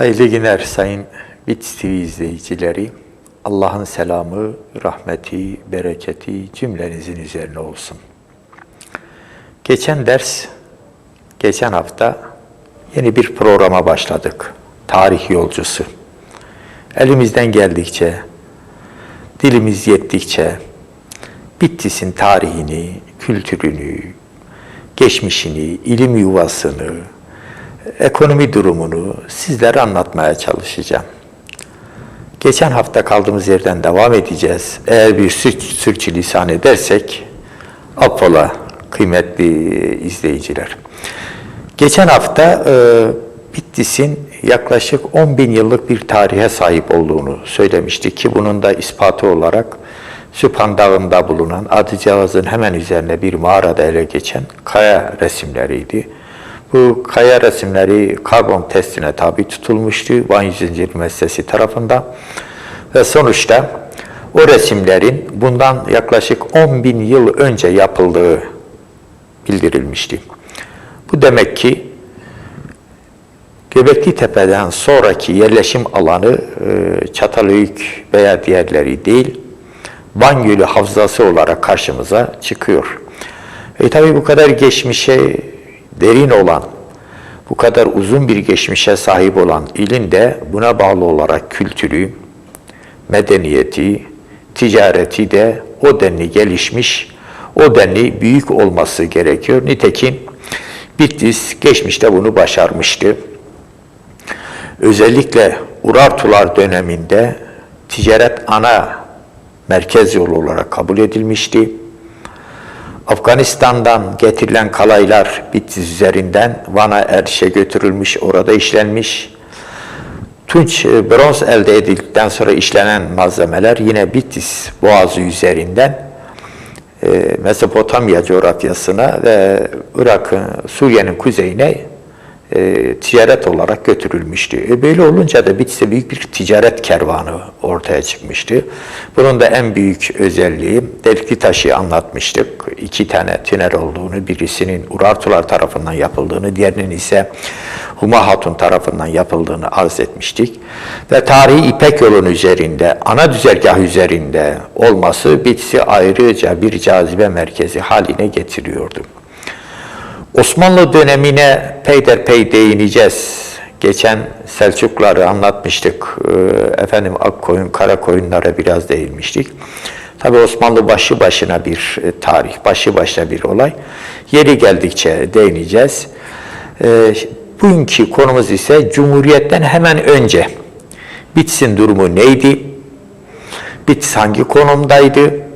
Hayırlı günler Sayın Bits TV izleyicileri. Allah'ın selamı, rahmeti, bereketi cümlenizin üzerine olsun. Geçen ders, geçen hafta yeni bir programa başladık. Tarih yolcusu. Elimizden geldikçe, dilimiz yettikçe Bitlis'in tarihini, kültürünü, geçmişini, ilim yuvasını, ekonomi durumunu sizlere anlatmaya çalışacağım. Geçen hafta kaldığımız yerden devam edeceğiz. Eğer bir sür sürçülisan edersek affola kıymetli izleyiciler. Geçen hafta e, Bitlis'in yaklaşık 10 bin yıllık bir tarihe sahip olduğunu söylemiştik ki bunun da ispatı olarak Süphan Dağı'nda bulunan Adıcağız'ın hemen üzerine bir mağarada ele geçen kaya resimleriydi. Bu kaya resimleri karbon testine tabi tutulmuştu Van Zincir Müessesi tarafından ve sonuçta o resimlerin bundan yaklaşık 10 bin yıl önce yapıldığı bildirilmişti. Bu demek ki Göbekli Tepe'den sonraki yerleşim alanı e, Çatalhöyük veya diğerleri değil, Van Gölü Havzası olarak karşımıza çıkıyor. E tabi bu kadar geçmişe derin olan, bu kadar uzun bir geçmişe sahip olan ilin de buna bağlı olarak kültürü, medeniyeti, ticareti de o denli gelişmiş, o denli büyük olması gerekiyor. Nitekim Bitlis geçmişte bunu başarmıştı. Özellikle Urartular döneminde ticaret ana merkez yolu olarak kabul edilmişti. Afganistan'dan getirilen kalaylar Bitlis üzerinden Van'a Erşe götürülmüş, orada işlenmiş. Tunç e, bronz elde edildikten sonra işlenen malzemeler yine Bitlis boğazı üzerinden e, Mezopotamya coğrafyasına ve Irak'ın, Suriye'nin kuzeyine e, ticaret olarak götürülmüştü. E, böyle olunca da Bitlis'e büyük bir ticaret kervanı ortaya çıkmıştı. Bunun da en büyük özelliği Delki taşı anlatmıştık. İki tane tünel olduğunu, birisinin Urartular tarafından yapıldığını, diğerinin ise Huma Hatun tarafından yapıldığını arz etmiştik. Ve tarihi İpek yolun üzerinde, ana düzergah üzerinde olması Bitlis'i ayrıca bir cazibe merkezi haline getiriyordu. Osmanlı dönemine peyderpey değineceğiz. Geçen Selçukları anlatmıştık. Ee, Efendim Akkoyun, Karakoyunlara biraz değinmiştik. Tabi Osmanlı başı başına bir e, tarih, başı başına bir olay. Yeri geldikçe değineceğiz. Ee, bugünkü konumuz ise Cumhuriyet'ten hemen önce Bitsin durumu neydi? Bitlis hangi konumdaydı?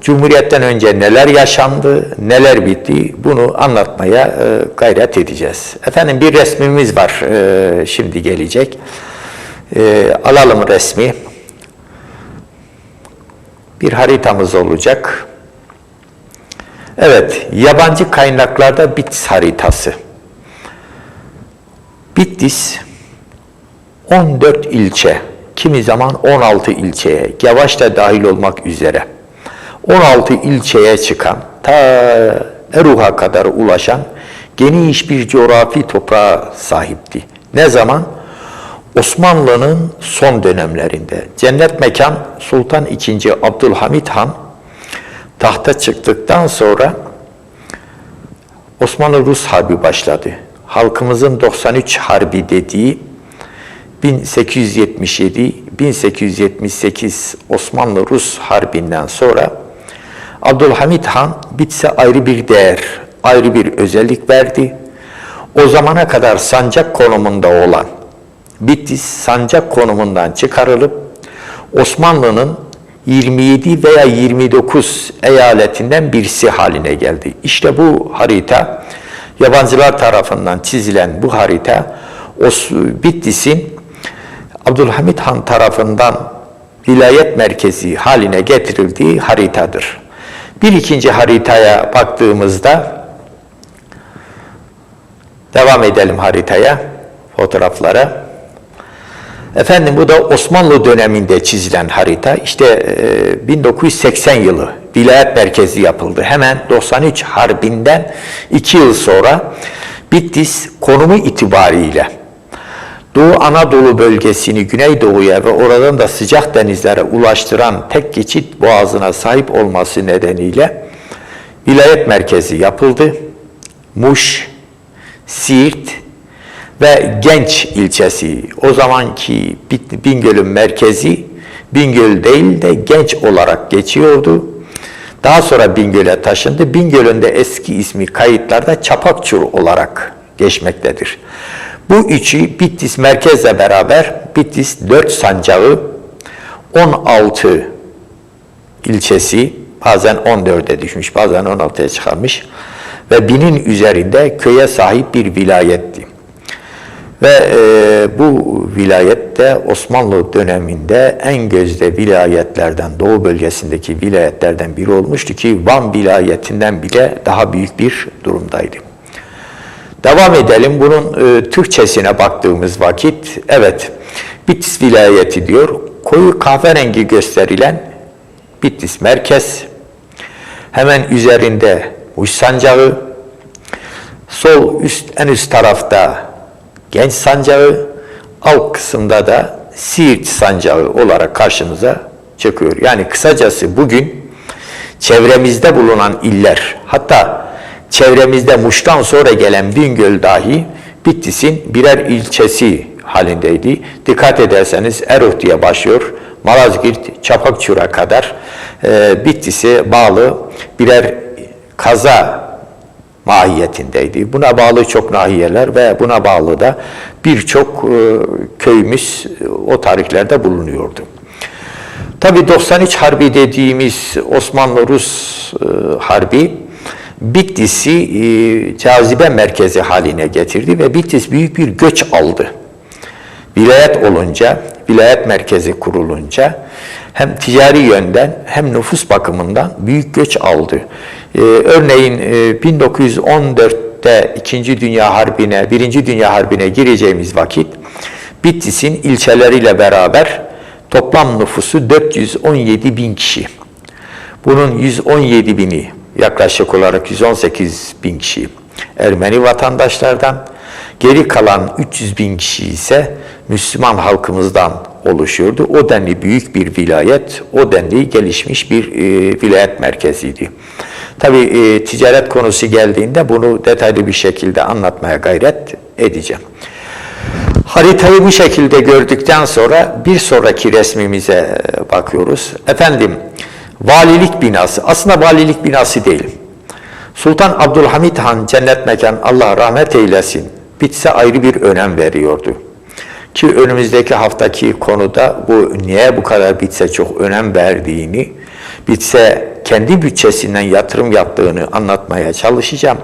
Cumhuriyetten önce neler yaşandı, neler bitti bunu anlatmaya e, gayret edeceğiz. Efendim bir resmimiz var e, şimdi gelecek. E, alalım resmi. Bir haritamız olacak. Evet, yabancı kaynaklarda Bitlis haritası. Bitlis 14 ilçe, kimi zaman 16 ilçeye, Yavaş da dahil olmak üzere 16 ilçeye çıkan, ta Eruh'a kadar ulaşan geniş bir coğrafi toprağa sahipti. Ne zaman? Osmanlı'nın son dönemlerinde. Cennet mekan Sultan II. Abdülhamit Han tahta çıktıktan sonra Osmanlı-Rus Harbi başladı. Halkımızın 93 Harbi dediği 1877-1878 Osmanlı-Rus Harbi'nden sonra Abdülhamit Han Bitlis'e ayrı bir değer, ayrı bir özellik verdi. O zamana kadar sancak konumunda olan Bitlis sancak konumundan çıkarılıp Osmanlı'nın 27 veya 29 eyaletinden birisi haline geldi. İşte bu harita yabancılar tarafından çizilen bu harita Bitlis'in Abdülhamit Han tarafından vilayet merkezi haline getirildiği haritadır. Bir ikinci haritaya baktığımızda devam edelim haritaya, fotoğraflara. Efendim bu da Osmanlı döneminde çizilen harita. İşte e, 1980 yılı vilayet merkezi yapıldı. Hemen 93 Harbi'nden 2 yıl sonra Bitlis konumu itibariyle Doğu Anadolu bölgesini Güneydoğu'ya ve oradan da sıcak denizlere ulaştıran tek geçit boğazına sahip olması nedeniyle vilayet merkezi yapıldı. Muş, Siirt ve Genç ilçesi o zamanki Bingöl'ün merkezi Bingöl değil de Genç olarak geçiyordu. Daha sonra Bingöl'e taşındı. Bingöl'ün de eski ismi kayıtlarda Çapakçur olarak geçmektedir. Bu üçü Bitlis merkezle beraber Bitlis 4 sancağı 16 ilçesi bazen 14'e düşmüş bazen 16'ya çıkarmış ve binin üzerinde köye sahip bir vilayetti. Ve e, bu vilayette Osmanlı döneminde en gözde vilayetlerden, Doğu bölgesindeki vilayetlerden biri olmuştu ki Van vilayetinden bile daha büyük bir durumdaydı. Devam edelim. Bunun e, Türkçesine baktığımız vakit, evet Bitlis vilayeti diyor. Koyu kahverengi gösterilen Bitlis merkez. Hemen üzerinde Muş sancağı. Sol üst en üst tarafta Genç sancağı, alt kısımda da Siirt sancağı olarak karşımıza çıkıyor. Yani kısacası bugün çevremizde bulunan iller, hatta çevremizde Muş'tan sonra gelen Bingöl dahi Bitlis'in birer ilçesi halindeydi. Dikkat ederseniz Erot diye başlıyor. Malazgirt, Çapakçur'a kadar e, Bitlis'e bağlı birer kaza mahiyetindeydi. Buna bağlı çok nahiyeler ve buna bağlı da birçok e, köyümüz e, o tarihlerde bulunuyordu. Tabi 93 Harbi dediğimiz Osmanlı-Rus e, Harbi Bitlis'i e, cazibe merkezi haline getirdi ve Bitlis büyük bir göç aldı. Vilayet olunca, vilayet merkezi kurulunca hem ticari yönden hem nüfus bakımından büyük göç aldı. Ee, örneğin e, 1914'te 2. Dünya Harbi'ne, 1. Dünya Harbi'ne gireceğimiz vakit Bitlis'in ilçeleriyle beraber toplam nüfusu 417 bin kişi. Bunun 117 bini yaklaşık olarak 118 bin kişi Ermeni vatandaşlardan, geri kalan 300 bin kişi ise Müslüman halkımızdan oluşuyordu. O denli büyük bir vilayet, o denli gelişmiş bir e, vilayet merkeziydi. Tabi e, ticaret konusu geldiğinde bunu detaylı bir şekilde anlatmaya gayret edeceğim. Haritayı bu şekilde gördükten sonra bir sonraki resmimize e, bakıyoruz. Efendim, valilik binası, aslında valilik binası değil. Sultan Abdülhamit Han cennet mekan Allah rahmet eylesin. Bitse ayrı bir önem veriyordu. Ki önümüzdeki haftaki konuda bu niye bu kadar Bitse çok önem verdiğini, Bitse kendi bütçesinden yatırım yaptığını anlatmaya çalışacağım.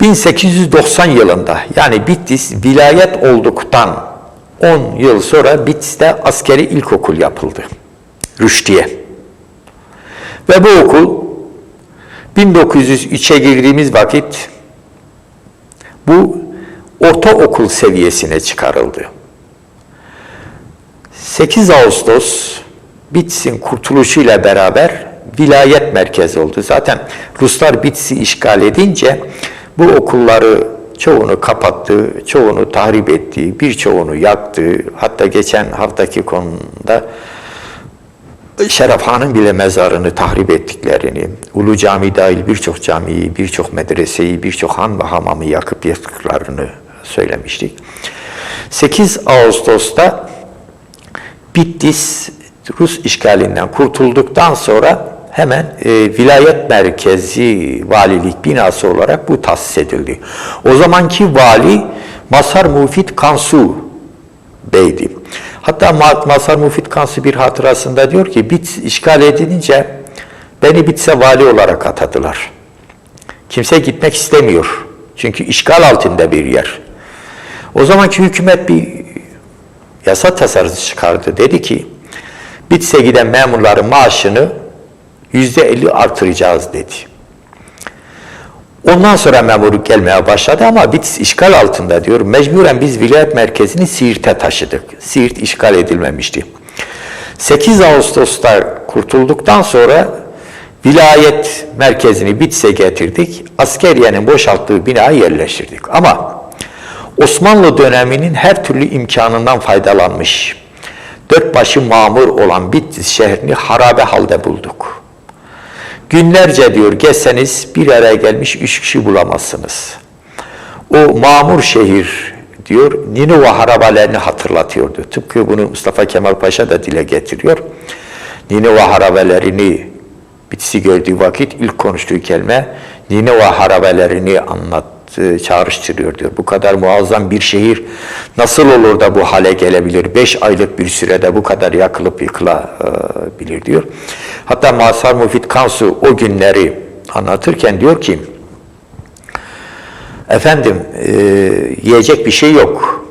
1890 yılında yani Bitlis vilayet olduktan 10 yıl sonra Bitlis'te askeri ilkokul yapıldı. Rüştiye. Ve bu okul 1903'e girdiğimiz vakit bu ortaokul seviyesine çıkarıldı. 8 Ağustos Bitlis'in kurtuluşuyla beraber vilayet merkezi oldu. Zaten Ruslar Bitlis'i işgal edince bu okulları çoğunu kapattı, çoğunu tahrip etti, birçoğunu yaktı. Hatta geçen haftaki konuda Şeref Han'ın bile mezarını tahrip ettiklerini, Ulu Cami dahil birçok camiyi, birçok medreseyi, birçok han ve hamamı yakıp yaktıklarını söylemiştik. 8 Ağustos'ta Bitlis Rus işgalinden kurtulduktan sonra hemen e, vilayet merkezi valilik binası olarak bu tahsis edildi. O zamanki vali Masar Mufit Kansu Bey'di. Hatta Mazhar Mufit Kansu bir hatırasında diyor ki Bit işgal edilince beni Bitse vali olarak atadılar. Kimse gitmek istemiyor. Çünkü işgal altında bir yer. O zamanki hükümet bir yasa tasarısı çıkardı. Dedi ki Bitse giden memurların maaşını yüzde elli artıracağız dedi. Ondan sonra memur gelmeye başladı ama Bitlis işgal altında diyor. Mecburen biz vilayet merkezini Siirt'e taşıdık. Siirt işgal edilmemişti. 8 Ağustos'ta kurtulduktan sonra vilayet merkezini Bitlis'e getirdik. Askeriyenin boşalttığı binayı yerleştirdik. Ama Osmanlı döneminin her türlü imkanından faydalanmış. Dört başı mamur olan Bitlis şehrini harabe halde bulduk. Günlerce diyor gezseniz bir araya gelmiş üç kişi bulamazsınız. O mamur şehir diyor Ninova harabelerini hatırlatıyordu. Tıpkı bunu Mustafa Kemal Paşa da dile getiriyor. Ninova harabelerini Bitlis'i gördüğü vakit ilk konuştuğu kelime Ninova harabelerini anlat e, çağrıştırıyor diyor. Bu kadar muazzam bir şehir nasıl olur da bu hale gelebilir? Beş aylık bir sürede bu kadar yakılıp yıkılabilir diyor. Hatta Mazhar Mufid Kansu o günleri anlatırken diyor ki efendim e, yiyecek bir şey yok.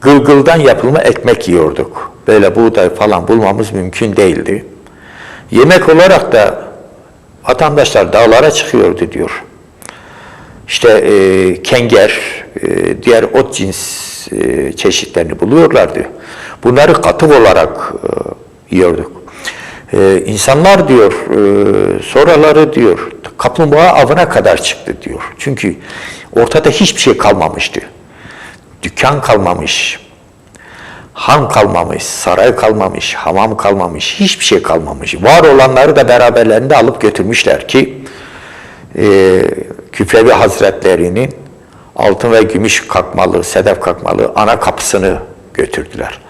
Gılgıldan yapılma ekmek yiyorduk. Böyle buğday falan bulmamız mümkün değildi. Yemek olarak da vatandaşlar dağlara çıkıyordu diyor. İşte e, kenger, e, diğer ot cins e, çeşitlerini buluyorlardı. Bunları katık olarak e, yiyorduk. E, insanlar diyor, e, sonraları diyor, kaplumbağa avına kadar çıktı diyor. Çünkü ortada hiçbir şey kalmamıştı. Dükkan kalmamış, han kalmamış, saray kalmamış, hamam kalmamış, hiçbir şey kalmamış. Var olanları da beraberlerinde alıp götürmüşler ki e, Küfrevi Hazretleri'nin altın ve gümüş kakmalı, sedef kakmalı ana kapısını götürdüler.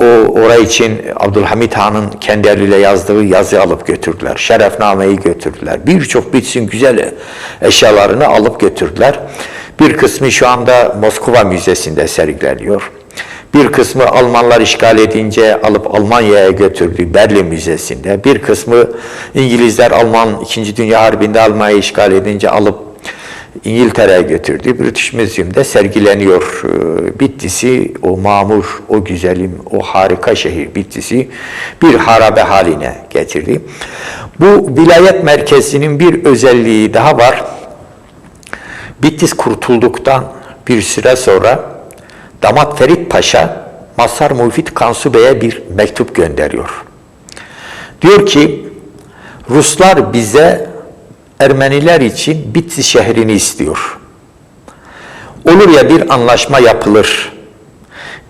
O orayı için Abdülhamit Han'ın kendi eliyle yazdığı yazı alıp götürdüler. Şerefnameyi götürdüler. Birçok bitsin güzel eşyalarını alıp götürdüler. Bir kısmı şu anda Moskova Müzesi'nde sergileniyor. Bir kısmı Almanlar işgal edince alıp Almanya'ya götürdü Berlin Müzesi'nde. Bir kısmı İngilizler Alman 2. Dünya Harbi'nde Almanya'yı işgal edince alıp İngiltere'ye götürdü. British Museum'da sergileniyor. Ee, Bitlis'i, o mamur, o güzelim, o harika şehir Bitlis'i bir harabe haline getirdi. Bu vilayet merkezinin bir özelliği daha var. Bitlis kurtulduktan bir süre sonra Damat Ferit Paşa Mazhar Müfit Kansu Bey'e bir mektup gönderiyor. Diyor ki Ruslar bize Ermeniler için Bitlis şehrini istiyor. Olur ya bir anlaşma yapılır.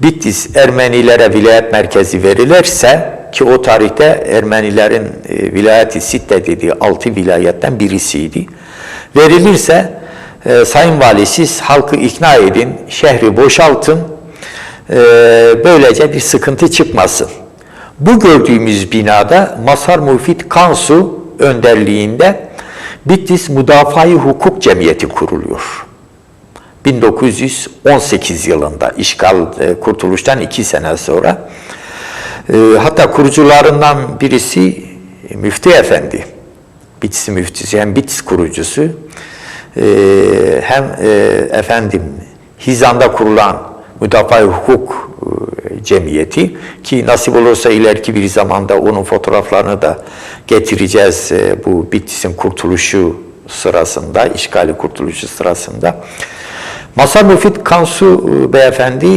Bitlis Ermenilere vilayet merkezi verilirse ki o tarihte Ermenilerin e, vilayeti Sitte dediği altı vilayetten birisiydi. Verilirse e, Sayın Vali siz halkı ikna edin, şehri boşaltın, e, böylece bir sıkıntı çıkmasın. Bu gördüğümüz binada Masar Müfit Kansu önderliğinde Bitlis Müdafaa-i Hukuk Cemiyeti kuruluyor. 1918 yılında işgal e, kurtuluştan iki sene sonra. E, hatta kurucularından birisi Müftü Efendi. Bitlis müftüsü hem Bitlis kurucusu hem e, efendim Hizan'da kurulan Müdafaa-i Hukuk e, Cemiyeti ki nasip olursa ileriki bir zamanda onun fotoğraflarını da getireceğiz e, bu Bitlis'in kurtuluşu sırasında, işgali kurtuluşu sırasında. Masar Müfit Kansu beyefendi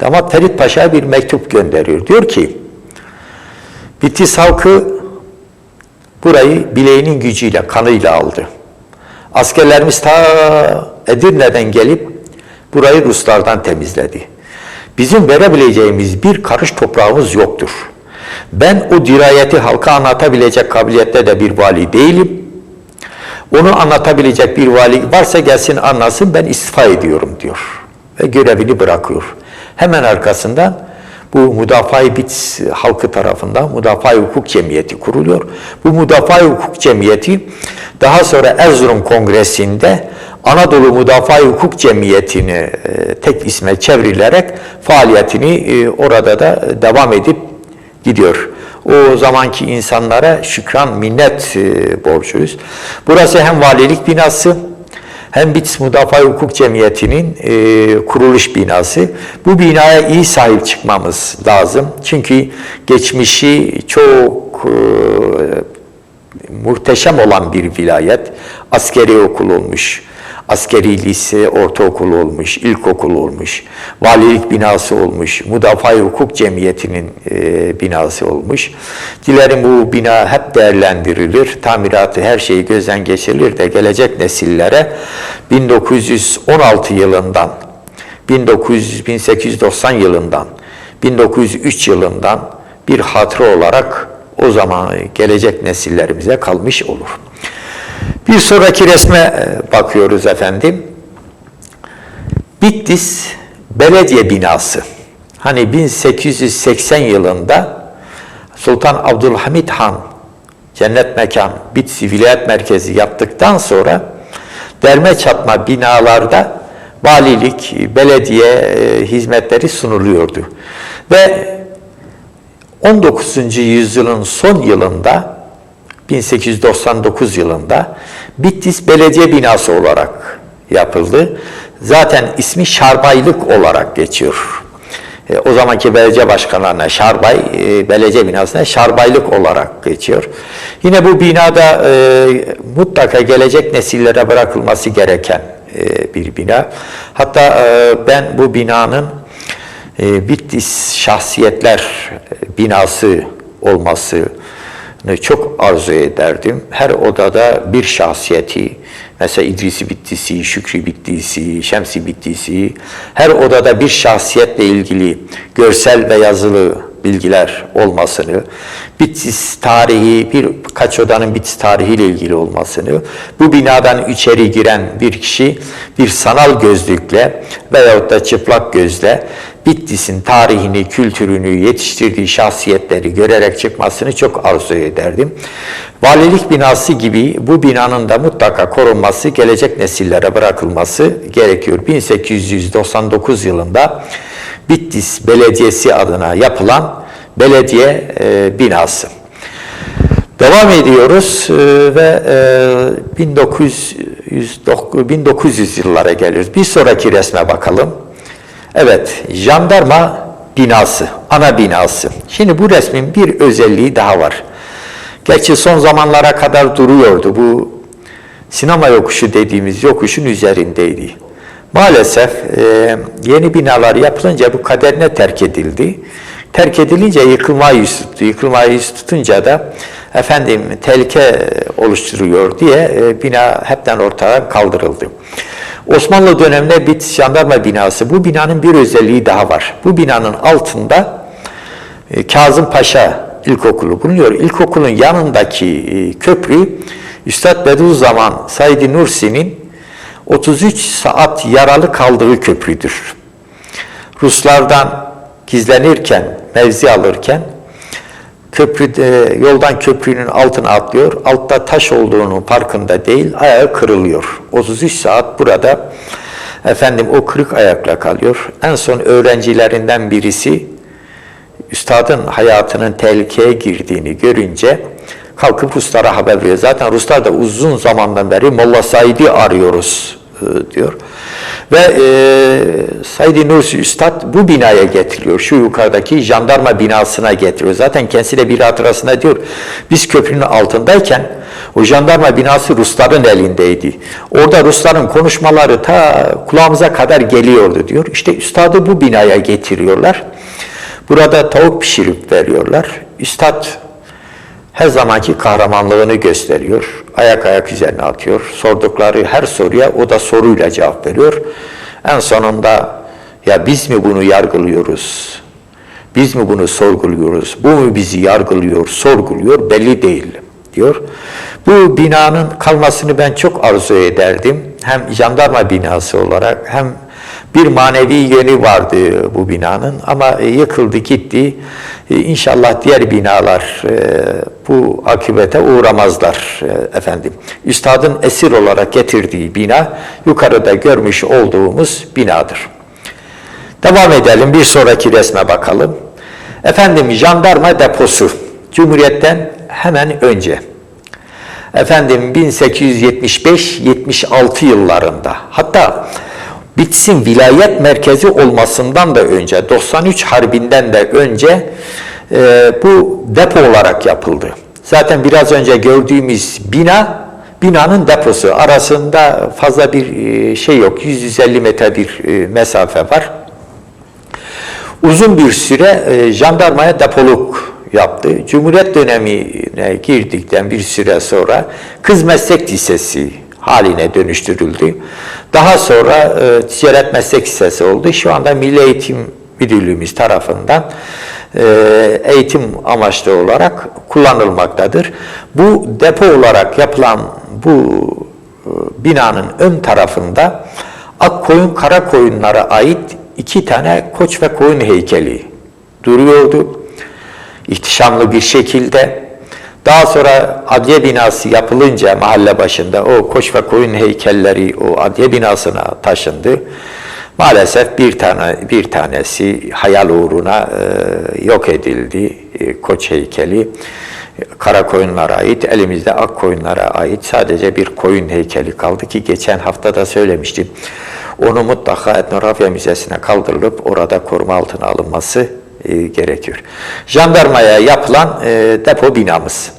damat Ferit Paşa'ya bir mektup gönderiyor. Diyor ki Bitlis halkı burayı bileğinin gücüyle, kanıyla aldı. Askerlerimiz ta Edirne'den gelip burayı Ruslardan temizledi. Bizim verebileceğimiz bir karış toprağımız yoktur. Ben o dirayeti halka anlatabilecek kabiliyette de bir vali değilim. Onu anlatabilecek bir vali varsa gelsin anlasın ben istifa ediyorum diyor. Ve görevini bırakıyor. Hemen arkasından bu Müdafaa-i Bits halkı tarafından Müdafaa-i Hukuk Cemiyeti kuruluyor. Bu Müdafaa-i Hukuk Cemiyeti daha sonra Erzurum Kongresi'nde Anadolu Müdafaa-i Hukuk Cemiyeti'ni e, tek isme çevrilerek faaliyetini e, orada da devam edip gidiyor. O zamanki insanlara şükran, minnet e, borçluyuz. Burası hem valilik binası hem Bits Müdafaa Hukuk Cemiyeti'nin e, kuruluş binası. Bu binaya iyi sahip çıkmamız lazım. Çünkü geçmişi çok e, muhteşem olan bir vilayet. Askeri okul olmuş. Askeri lise, ortaokul olmuş, ilkokul olmuş, valilik binası olmuş, Müdafaa-i Hukuk Cemiyeti'nin e, binası olmuş. Dilerim bu bina hep değerlendirilir, tamiratı her şeyi gözden geçirilir de gelecek nesillere 1916 yılından 1900, 1890 yılından 1903 yılından bir hatıra olarak o zaman gelecek nesillerimize kalmış olur. Bir sonraki resme e, bakıyoruz efendim. Bitlis Belediye Binası. Hani 1880 yılında Sultan Abdülhamit Han cennet mekan Bitlis Vilayet Merkezi yaptıktan sonra derme çatma binalarda valilik, belediye e, hizmetleri sunuluyordu. Ve 19. yüzyılın son yılında 1899 yılında Bitlis Belediye Binası olarak yapıldı. Zaten ismi Şarbaylık olarak geçiyor. E, o zamanki belediye başkanlarına Şarbay, e, belediye binasına Şarbaylık olarak geçiyor. Yine bu binada e, mutlaka gelecek nesillere bırakılması gereken e, bir bina. Hatta e, ben bu binanın e, Bitlis Şahsiyetler e, binası olmasını çok arzu ederdim. Her odada bir şahsiyeti, mesela İdrisi Bittisi, Şükrü Bittisi, Şemsi Bittisi, her odada bir şahsiyetle ilgili görsel ve yazılı bilgiler olmasını, Bitlis tarihi, birkaç odanın Bitlis tarihiyle ilgili olmasını, bu binadan içeri giren bir kişi bir sanal gözlükle veyahut da çıplak gözle Bitlis'in tarihini, kültürünü, yetiştirdiği şahsiyetleri görerek çıkmasını çok arzu ederdim. Valilik binası gibi bu binanın da mutlaka korunması, gelecek nesillere bırakılması gerekiyor. 1899 yılında Bitlis Belediyesi adına yapılan belediye e, binası. Devam ediyoruz e, ve e, 1900, 1900 yıllara geliyoruz. Bir sonraki resme bakalım. Evet, jandarma binası, ana binası. Şimdi bu resmin bir özelliği daha var. Gerçi son zamanlara kadar duruyordu. Bu sinema yokuşu dediğimiz yokuşun üzerindeydi. Maalesef e, yeni binalar yapılınca bu kaderine terk edildi. Terk edilince yıkılmayı yüz tuttu. Yıkılmayı yüz tutunca da efendim tehlike oluşturuyor diye e, bina hepten ortadan kaldırıldı. Osmanlı döneminde Bitlis Jandarma binası. Bu binanın bir özelliği daha var. Bu binanın altında e, Kazım Paşa İlkokulu bulunuyor. İlkokulun yanındaki e, köprü Üstad Bediüzzaman Said Nursi'nin 33 saat yaralı kaldığı köprüdür. Ruslardan gizlenirken, mevzi alırken köprüde, yoldan köprünün altına atlıyor. Altta taş olduğunu farkında değil, ayağı kırılıyor. 33 saat burada efendim o kırık ayakla kalıyor. En son öğrencilerinden birisi üstadın hayatının tehlikeye girdiğini görünce kalkıp Ruslara haber veriyor. Zaten Ruslar da uzun zamandan beri Molla Said'i arıyoruz e, diyor. Ve e, Said Nursi Üstad bu binaya getiriliyor. Şu yukarıdaki jandarma binasına getiriyor. Zaten kendisi de bir hatırasında diyor. Biz köprünün altındayken o jandarma binası Rusların elindeydi. Orada Rusların konuşmaları ta kulağımıza kadar geliyordu diyor. İşte üstadı bu binaya getiriyorlar. Burada tavuk pişirip veriyorlar. Üstad her zamanki kahramanlığını gösteriyor. Ayak ayak üzerine atıyor. Sordukları her soruya o da soruyla cevap veriyor. En sonunda ya biz mi bunu yargılıyoruz? Biz mi bunu sorguluyoruz? Bu mu bizi yargılıyor, sorguluyor? Belli değil diyor. Bu binanın kalmasını ben çok arzu ederdim. Hem jandarma binası olarak hem bir manevi yönü vardı bu binanın ama yıkıldı gitti. İnşallah diğer binalar e, bu akıbete uğramazlar e, efendim. Üstadın esir olarak getirdiği bina yukarıda görmüş olduğumuz binadır. Devam edelim bir sonraki resme bakalım. Efendim jandarma deposu Cumhuriyet'ten hemen önce. Efendim 1875-76 yıllarında hatta Bitsin vilayet merkezi olmasından da önce 93 Harbi'nden de önce e, bu depo olarak yapıldı. Zaten biraz önce gördüğümüz bina binanın deposu arasında fazla bir e, şey yok. 150 metre bir e, mesafe var. Uzun bir süre e, jandarmaya depoluk yaptı. Cumhuriyet dönemine girdikten bir süre sonra Kız Meslek Lisesi haline dönüştürüldü. Daha sonra e, Ticaret Meslek Lisesi oldu. Şu anda Milli Eğitim Müdürlüğümüz tarafından eğitim amaçlı olarak kullanılmaktadır. Bu depo olarak yapılan bu e, binanın ön tarafında Akkoyun Karakoyunlara ait iki tane koç ve koyun heykeli duruyordu. İhtişamlı bir şekilde. Daha sonra adliye binası yapılınca mahalle başında o koç ve koyun heykelleri o adliye binasına taşındı. Maalesef bir tane bir tanesi hayal uğruna e, yok edildi e, koç heykeli. Kara koyunlara ait, elimizde ak koyunlara ait sadece bir koyun heykeli kaldı ki geçen hafta da söylemiştim. Onu mutlaka etnografya müzesine kaldırılıp orada koruma altına alınması e, gerekiyor. Jandarmaya yapılan e, depo binamız.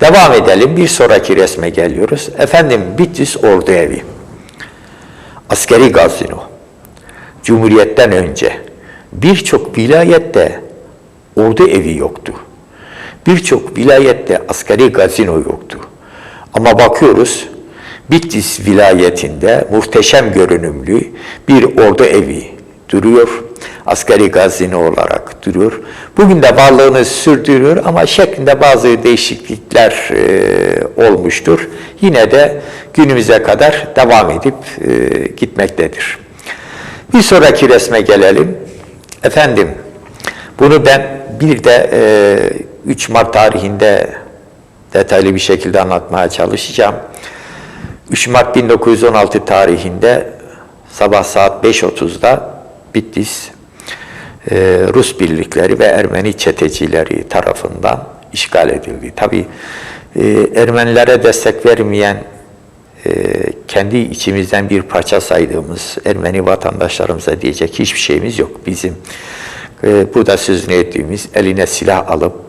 Devam edelim. Bir sonraki resme geliyoruz. Efendim Bitlis Ordu Evi. Askeri gazino. Cumhuriyetten önce birçok vilayette ordu evi yoktu. Birçok vilayette askeri gazino yoktu. Ama bakıyoruz Bitlis vilayetinde muhteşem görünümlü bir ordu evi duruyor. Askeri gazino olarak duruyor. Bugün de varlığını sürdürüyor ama şeklinde bazı değişiklikler e, olmuştur. Yine de günümüze kadar devam edip e, gitmektedir. Bir sonraki resme gelelim. Efendim, bunu ben bir de e, 3 Mart tarihinde detaylı bir şekilde anlatmaya çalışacağım. 3 Mart 1916 tarihinde sabah saat 5.30'da Bitlis e, Rus birlikleri ve Ermeni çetecileri tarafından işgal edildi. Tabi e, Ermenilere destek vermeyen kendi içimizden bir parça saydığımız Ermeni vatandaşlarımıza diyecek hiçbir şeyimiz yok. Bizim e, burada sözünü ettiğimiz eline silah alıp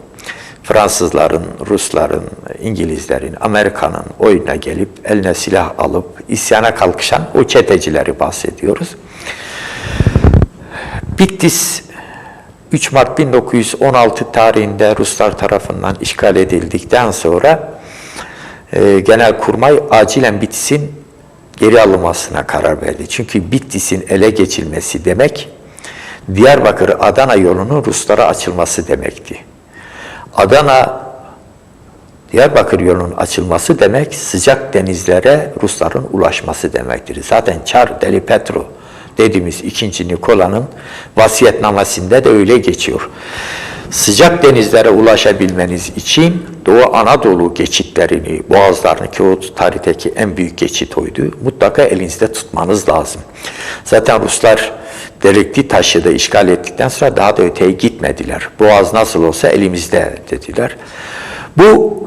Fransızların, Rusların, İngilizlerin, Amerika'nın oyuna gelip eline silah alıp isyana kalkışan o çetecileri bahsediyoruz. Bitlis 3 Mart 1916 tarihinde Ruslar tarafından işgal edildikten sonra e, Genelkurmay acilen Bitlis'in geri alınmasına karar verdi. Çünkü Bitlis'in ele geçilmesi demek Diyarbakır-Adana yolunun Ruslara açılması demekti. Adana Diyarbakır yolunun açılması demek sıcak denizlere Rusların ulaşması demektir. Zaten Çar Deli Petro dediğimiz 2. Nikola'nın vasiyetnamesinde de öyle geçiyor. Sıcak denizlere ulaşabilmeniz için Doğu Anadolu geçitlerini, boğazlarını ki o tarihteki en büyük geçit oydu. Mutlaka elinizde tutmanız lazım. Zaten Ruslar delikli taşı da işgal ettikten sonra daha da öteye gitmediler. Boğaz nasıl olsa elimizde dediler. Bu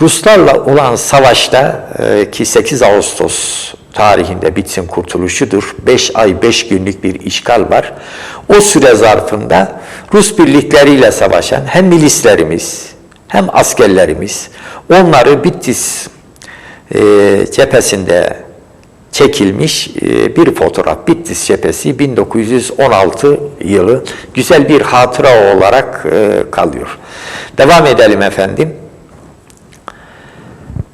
Ruslarla olan savaşta e, ki 8 Ağustos tarihinde bitsin kurtuluşudur. 5 ay 5 günlük bir işgal var. O süre zarfında Rus birlikleriyle savaşan hem milislerimiz hem askerlerimiz onları Bitlis e, cephesinde çekilmiş e, bir fotoğraf. Bitlis cephesi 1916 yılı güzel bir hatıra olarak e, kalıyor. Devam edelim efendim.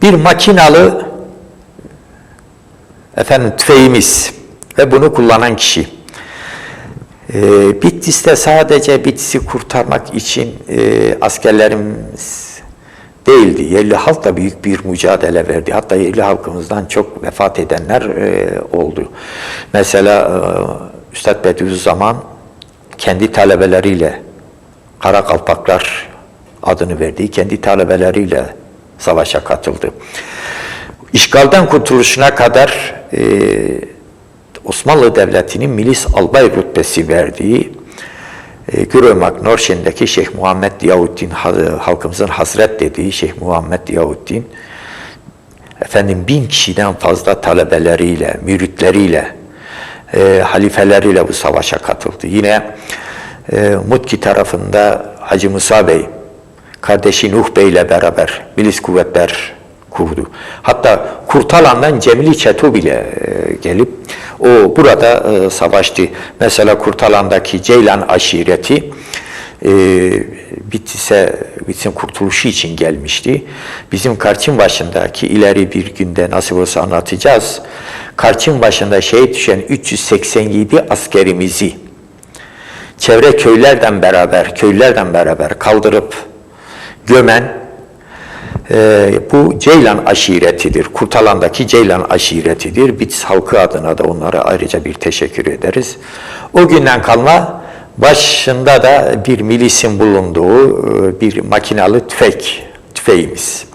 Bir makinalı efendim tüfeğimiz ve bunu kullanan kişi. E, Bitlis'te sadece Bitlis'i kurtarmak için e, askerlerimiz değildi. Yerli halk da büyük bir mücadele verdi. Hatta yerli halkımızdan çok vefat edenler e, oldu. Mesela e, Üstad Bediüzzaman kendi talebeleriyle Kara Kalpaklar adını verdiği kendi talebeleriyle savaşa katıldı. İşgalden kurtuluşuna kadar e, Osmanlı Devleti'nin milis albay rütbesi verdiği e, Gürömak Norşin'deki Şeyh Muhammed Diyavuddin halkımızın hasret dediği Şeyh Muhammed Diyavuddin efendim bin kişiden fazla talebeleriyle, müritleriyle, e, halifeleriyle bu savaşa katıldı. Yine e, Mutki tarafında Hacı Musa Bey, kardeşi Nuh Bey ile beraber milis kuvvetler kurdu. Hatta Kurtalan'dan Cemili Çeto bile e, gelip o burada e, savaştı. Mesela Kurtalan'daki Ceylan aşireti e, Bitlis'e, kurtuluşu için gelmişti. Bizim Karçın başındaki ileri bir günde nasip olsa anlatacağız. Karçın başında şehit düşen 387 askerimizi çevre köylerden beraber, köylerden beraber kaldırıp gömen e, bu Ceylan aşiretidir. Kurtalan'daki Ceylan aşiretidir. Bitlis halkı adına da onlara ayrıca bir teşekkür ederiz. O günden kalma başında da bir milisin bulunduğu e, bir makinalı tüfek, tüfeğimiz.